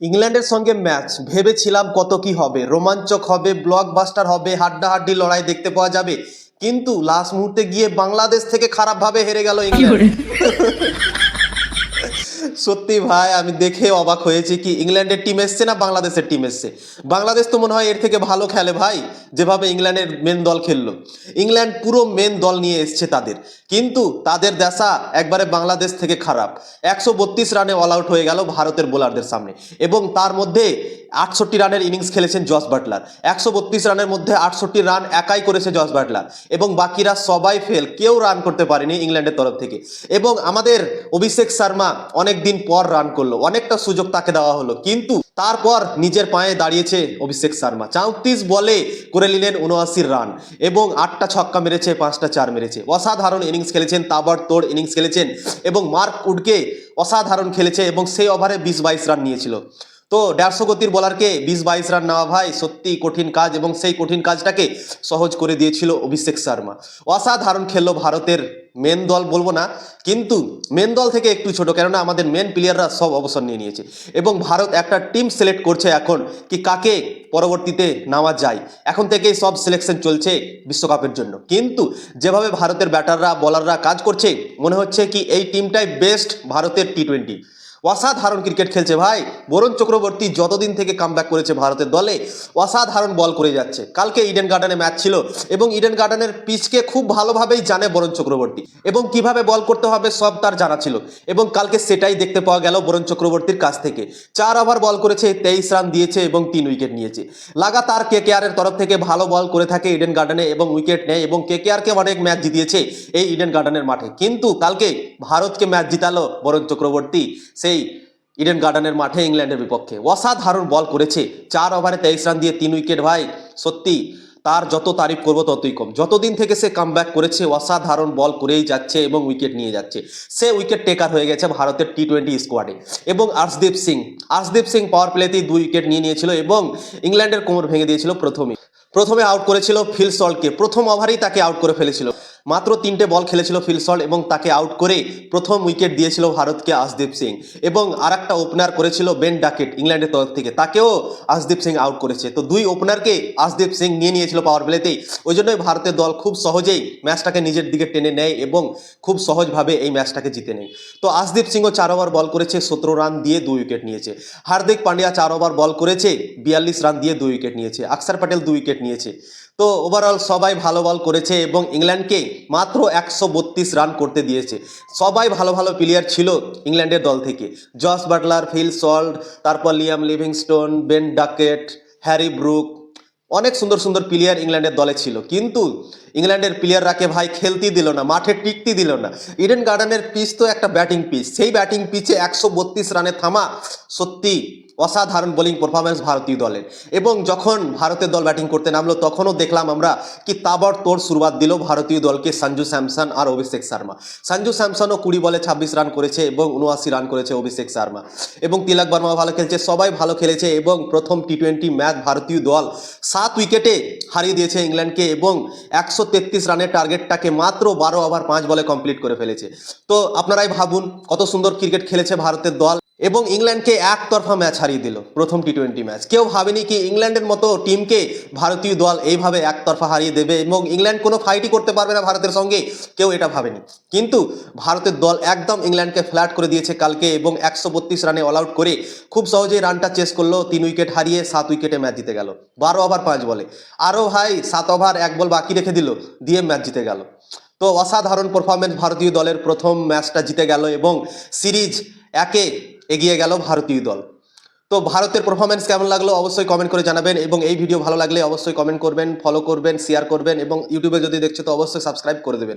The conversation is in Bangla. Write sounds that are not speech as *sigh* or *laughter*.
ইংল্যান্ডের সঙ্গে ম্যাচ। ভেবেছিলাম কত কি হবে। রোমাঞ্চক হবে ব্লকবাস্টার হবে হাড্ডাহাড্ডি লড়াই দেখতে পাওয়া যাবে। কিন্তু লাস্ট মুহূর্তে গিয়ে বাংলাদেশ থেকে খারাপভাবে হেরে গেল ইংল্যান্ড। *laughs* সত্যি ভাই, আমি দেখে অবাক হয়েছি কি ইংল্যান্ডের টিম এসছে না বাংলাদেশের টিম এসছে? বাংলাদেশ তো মনে হয় এর থেকে ভালো খেলে ভাই, যেভাবে ইংল্যান্ডের মেন দল খেললো। ইংল্যান্ড পুরো মেন দল নিয়ে এসছে তাদের। কিন্তু তাদের দেশা একবারে বাংলাদেশ থেকে খারাপ। একশো বত্রিশ রানে অল আউট হয়ে গেল ভারতের বোলারদের সামনে। এবং তার মধ্যে আটষট্টি রানের ইনিংস খেলেছেন জস বাটলার। একশো বত্রিশ রানের মধ্যে আটষট্টি রান একাই করেছে জস বাটলার। এবং বাকিরা সবাই ফেল কেউ রান করতে পারেনি ইংল্যান্ডের তরফ থেকে। এবং আমাদের অভিষেক শর্মা অনেক দিন পর রান করল। অনেকটা সুযোগ তাকে দেওয়া হলো। কিন্তু তারপর নিজের পায়ে দাঁড়িয়েছে অভিষেক শর্মা চৌত্রিশ বলে করে নিলেন উনআশি রান এবং আটটা ছক্কা মেরেছে, পাঁচটা চার মেরেছে। অসাধারণ ইনিংস খেলেছেন তাবার তোর ইনিংস খেলেছেন এবং মার্ক উডকে অসাধারণ খেলেছে এবং সেই ওভারে বিশ বাইশ রান নিয়েছিল। তো দেড়শো গতির বলারকে বিশ বাইশ রান নেওয়া ভাই সত্যি কঠিন কাজ এবং সেই কঠিন কাজটাকে সহজ করে দিয়েছিল অভিষেক শর্মা। অসাধারণ খেললো ভারতের মেন দল বলব না, কিন্তু মেন দল থেকে একটু ছোট, কেননা আমাদের মেন প্লেয়াররা সব অবসর নিয়ে নিয়েছে এবং ভারত একটা টিম সিলেক্ট করছে এখন কি কাকে পরবর্তীতে নেওয়া যায়। এখন থেকেই সব সিলেকশন চলছে বিশ্বকাপের জন্য। কিন্তু যেভাবে ভারতের ব্যাটাররা বলাররা কাজ করছে, মনে হচ্ছে কি এই টিমটাই বেস্ট ভারতের টি টোয়েন্টি অসাধারণ ক্রিকেট খেলছে ভাই। বরুণ চক্রবর্তী যতদিন থেকে কামব্যাক করেছে ভারতের দলে, অসাধারণ বল করে যাচ্ছে। কালকে ইডেন গার্ডেনে ম্যাচ ছিল এবং ইডেন গার্ডেনের পিচকে খুব ভালোভাবেই জানে বরুণ চক্রবর্তী। এবং কীভাবে বল করতে হবে সব তার জানা ছিল। এবং কালকে সেটাই দেখতে পাওয়া গেল বরুণ চক্রবর্তীর কাছ থেকে। চার ওভার বল করেছে, তেইশ রান দিয়েছে এবং তিন উইকেট নিয়েছে। লাগাতার কে কে এর তরফ থেকে ভালো বল করে থাকে ইডেন গার্ডেনে এবং উইকেট নেয় এবং কে কে আরকে অনেক ম্যাচ জিতিয়েছে এই ইডেন গার্ডেনের মাঠে। কিন্তু কালকে ভারতকে ম্যাচ জিতালো বরুণ চক্রবর্তী। সেই ইডেন গার্ডেনের মাঠে ইংল্যান্ডের বিপক্ষে। অসাধারণ বল করেছে। চার ওভারে তেইশ রান দিয়ে তিন উইকেট, ভাই। সত্যি, তার যত তারিফ করব ততই কম। যতদিন থেকে সে কামব্যাক করেছে, অসাধারণ বল করেই যাচ্ছে এবং উইকেট নিয়ে যাচ্ছে। সে উইকেট টেকার হয়ে গেছে ভারতের টি টোয়েন্টি স্কোয়াডে এবং আর্শদীপ সিং আর্শদীপ সিং পাওয়ার প্লেতেই দুই উইকেট নিয়ে নিয়েছিল এবং ইংল্যান্ডের কোমর ভেঙে দিয়েছিল প্রথমে। প্রথমে আউট করেছিল ফিল সল্টকে। প্রথম ওভারেই তাকে আউট করে ফেলেছিল। মাত্র তিনটে বল খেলেছিল ফিল সল্ট এবং তাকে আউট করে প্রথম উইকেট দিয়েছিল ভারতকে আশদীপ সিং। এবং আর একটা ওপেনার করেছিল বেন ডাকেট ইংল্যান্ডের তরফ থেকে। তাকেও আশদীপ সিং আউট করেছে। তো দুই ওপেনারকে আশদীপ সিং নিয়ে নিয়েছিল পাওয়ার প্লেতেই ওই জন্যই ভারতের দল খুব সহজেই ম্যাচটাকে নিজের দিকে টেনে নেয় এবং খুব সহজভাবে এই ম্যাচটাকে জিতে নেয়। তো আশদীপ সিংও চার ওভার বল করেছে, সতেরো রান দিয়ে দুই উইকেট নিয়েছে। হার্দিক পান্ডিয়া চার ওভার বল করেছে, বিয়াল্লিশ রান দিয়ে দুই উইকেট নিয়েছে। আকসার প্যাটেল দুই উইকেট নিয়েছে। তো ওভারঅল সবাই ভালো বল করেছে এবং ইংল্যান্ডকে মাত্র একশো বত্রিশ রান করতে দিয়েছে। সবাই ভালো ভালো প্লেয়ার ছিল ইংল্যান্ডের দল থেকে। জস বাটলার ফিল সল্ট তারপর Liam Livingstone Ben Duckett Harry Brook অনেক সুন্দর সুন্দর প্লেয়ার ইংল্যান্ডের দলে ছিল। কিন্তু ইংল্যান্ডের প্লেয়াররাকে ভাই খেলতেই দিল না, মাঠে টিকতে দিল না। ইডেন গার্ডেনের পিচ তো একটা ব্যাটিং পিচ সেই ব্যাটিং পিচে একশো বত্রিশ রানে থামা সত্যি অসাধারণ বোলিং পারফরমেন্স ভারতীয় দলের। এবং যখন ভারতের দল ব্যাটিং করতে নামলো, তখনও দেখলাম আমরা কি তাবড় তোর শুরুয়াত দিল ভারতীয় দলকে সঞ্জু স্যামসন আর অভিষেক শর্মা। সঞ্জু স্যামসনও কুড়ি বলে ছাব্বিশ রান করেছে এবং উনআশি রান করেছে অভিষেক শর্মা। এবং তিলক বর্মা ভালো খেলছে, সবাই ভালো খেলেছে এবং প্রথম টি টোয়েন্টি ম্যাচ ভারতীয় দল সাত উইকেটে হারিয়ে দিয়েছে ইংল্যান্ডকে এবং একশো তেত্রিশ রানের টার্গেটটাকে মাত্র বারো ওভার পাঁচ বলে কমপ্লিট করে ফেলেছে। তো আপনারাই ভাবুন, কত সুন্দর ক্রিকেট খেলেছে ভারতের দল। এবং ইংল্যান্ডকে একতরফা ম্যাচ হারিয়ে দিল প্রথম টি টোয়েন্টি ম্যাচ। কেউ ভাবেনি কি ইংল্যান্ডের মতো টিমকে ভারতীয় দল এইভাবে একতরফা হারিয়ে দেবে এবং ইংল্যান্ড কোনো ফাইটই করতে পারবে না ভারতের সঙ্গে। কেউ এটা ভাবেনি। কিন্তু ভারতের দল একদম ইংল্যান্ডকে ফ্ল্যাট করে দিয়েছে কালকে এবং একশো বত্রিশ রানে অল আউট করে খুব সহজেই রানটা চেস করল। তিন উইকেট হারিয়ে সাত উইকেটে ম্যাচ জিতে গেল। বারো ওভার পাঁচ বলে। আরও ভাই সাত ওভার এক বল বাকি রেখে দিল, দিয়ে ম্যাচ জিতে গেল। তো অসাধারণ পারফরমেন্স ভারতীয় দলের প্রথম ম্যাচটা জিতে গেল এবং সিরিজ একে এগিয়ে গেল ভারতীয় দল। তো ভারতের পারফরমেন্স কেমন লাগল অবশ্যই কমেন্ট করে জানাবেন এবং এই ভিডিও ভালো লাগলে অবশ্যই কমেন্ট করবেন ফলো করবেন শেয়ার করবেন এবং ইউটিউবে যদি দেখছ তো অবশ্যই সাবস্ক্রাইব করে দেবেন।